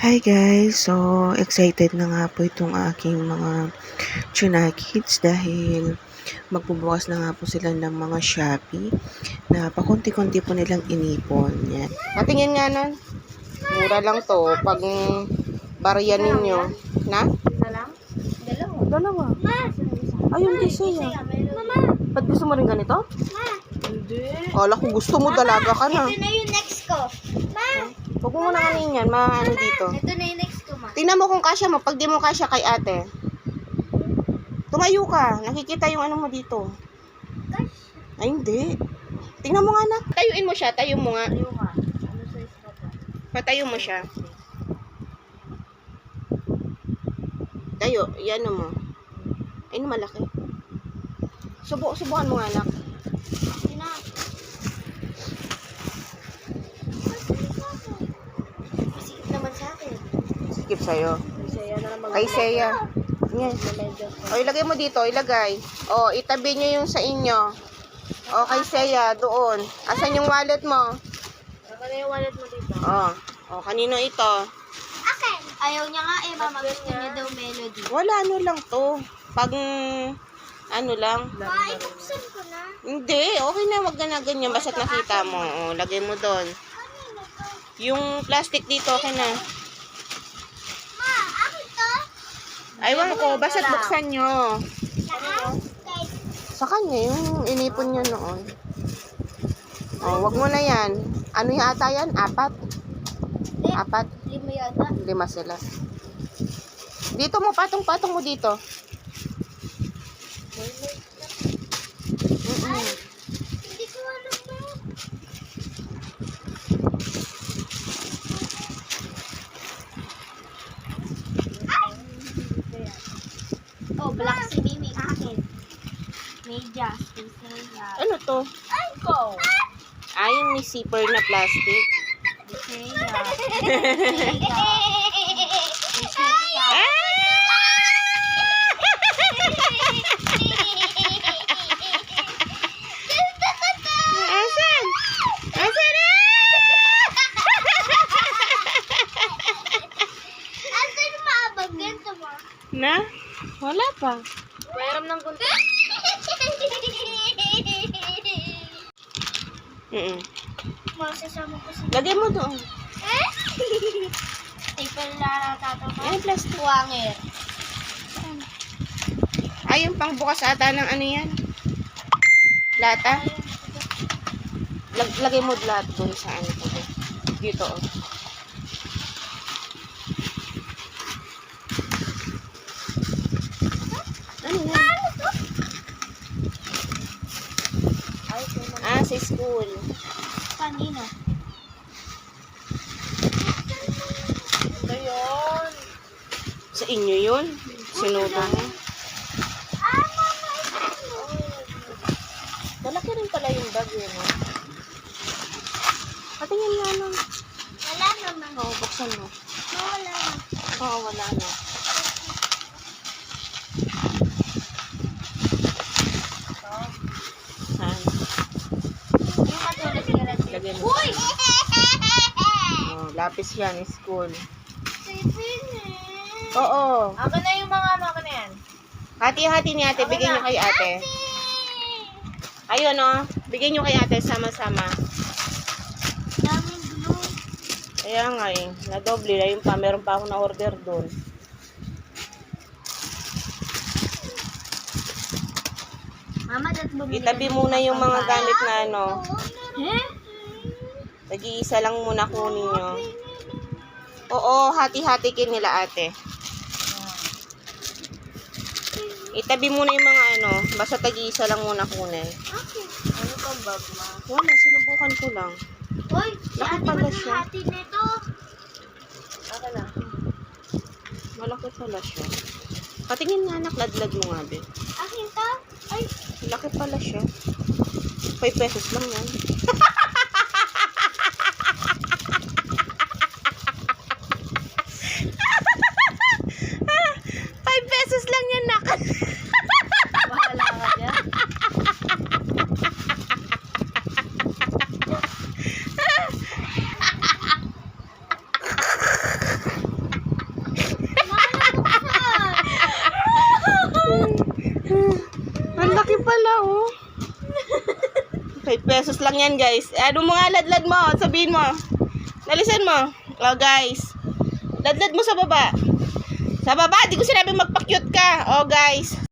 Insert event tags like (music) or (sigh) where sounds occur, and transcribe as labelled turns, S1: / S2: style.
S1: Hi guys! So, excited na nga po itong aking mga tuna kids dahil magbubukas na nga po sila ng mga Shopee na pakunti-kunti po nilang inipon. Yan. Patingin nga nun. Mura lang to. Pag barya ninyo. Na?
S2: Isa lang? Dalawa.
S1: Dalawa.
S2: Ma!
S1: Ayun, kasi yan.
S2: Mama!
S1: Ba't gusto mo rin ganito?
S2: Ma! Hindi.
S1: Kala ko gusto mo, dalaga ka na.
S2: Ito na yung next ko. Ma!
S1: Huwag mo muna kanin yan. Maano dito.
S2: Ito na yung next ko, ma.
S1: Tingnan mo kung kasya mo. Pag di mo kasya kay ate. Tumayo ka. Nakikita yung ano mo dito. Ay, hindi. Tingnan mo nga na. Tayuin mo siya. Tayo mo nga.
S2: Ayaw nga. Ano size ka pa?
S1: Patayo mo siya. Tayo. Yan mo. Ay, ano malaki. Subo, subukan mo nga, anak.
S2: Sina? Masikip naman sa akin.
S1: Skip sa'yo. Kay Seya. Yan.
S2: Medyo.
S1: O, ilagay mo dito. Ilagay. O, itabi nyo yung sa inyo. O, kay Seya. Doon. Asan yung wallet mo?
S2: Na yung wallet mo dito.
S1: O. O, kanino ito?
S2: Akin! Ayaw niya nga eh, mama. Gusto niya daw melody.
S1: Wala, ano lang to. Pag, ano lang.
S2: Ma, ibuksan ko na.
S1: Hindi, okay na. Wag na ganyan. Basta't nakita mo. O, lagay mo doon. Yung plastic dito, okay na.
S2: Ma, akin to?
S1: Aywan ko, basta't buksan nyo. Sa kanya, yung inipon nyo noon. O, wag mo na yan. Ano yata yan? Apat? Apat?
S2: Lima yata.
S1: Lima sila. Dito mo, patong-patong mo dito. Mm-mm.
S2: Hindi ko alam mo. Oh, black si Mimi. Akin. Sisaya.
S1: Ano to?
S2: Ay, ko.
S1: Ah, yung may zipper na plastic. Na? Wala pa.
S2: Mayroon ng gunting.
S1: Mm
S2: Masasama ko si...
S1: Lagay mo doon.
S2: Eh? (laughs) Staple na tato ko.
S1: Ay, plastic.
S2: Wanger.
S1: Ay, yung pangbukas ata ng ano yan? Lata? Lag lagay mo lahat doon sa ano ko. Dito, oh. Ano yan?
S2: Ay, ito na.
S1: Ah, sa school.
S2: Kanina.
S1: Ano yun? Sa inyo yun?
S2: Mama, ito.
S1: Malaki rin pala yung bag yun, oh. Patingin nga nun.
S2: Wala naman.
S1: Oo, buksan mo.
S2: Wala na.
S1: Oo, wala na. Saan?
S2: Yung katulad ni Red
S1: Lagay mo.
S2: Uy!
S1: Oh, lapis yan, school. Oo.
S2: Ako na yung mga ano ko na yan.
S1: Hati-hati ni ate, bigyan nyo kay ate. Ayun, oh. Bigyan nyo kay ate, sama-sama.
S2: Daming glue.
S1: Kaya nga eh, nadoble na yung pa. Meron pa ako na order doon.
S2: Mama.
S1: Itabi muna yung mga gamit na ano. Nag-iisa lang muna kunin nyo. Oo, hati-hati kin nila ate. Itabi muna yung mga ano, basta tag-iisa lang muna kunin.
S2: Okay. Ano pang bag, ma?
S1: Wala, sinubukan ko lang.
S2: Uy, si
S1: Laki
S2: ate
S1: pala siya.
S2: maghahati nito. Ako na.
S1: Malaki pala siya. Patingin nga anak, ladlad mo nga, be.
S2: Akin to? Ay,
S1: Laki pala siya. 5 pesos lang yan. (laughs) Five pesos lang yan, nak.
S2: bahala ka dyan.
S1: 5 pesos lang yan, guys. Ano mo nga, ladlad mo. Sabihin mo. Nalisan mo. Oh, guys. Ladlad mo sa baba. Sa baba, di ko sinabi magpa-cute ka. Oh, guys.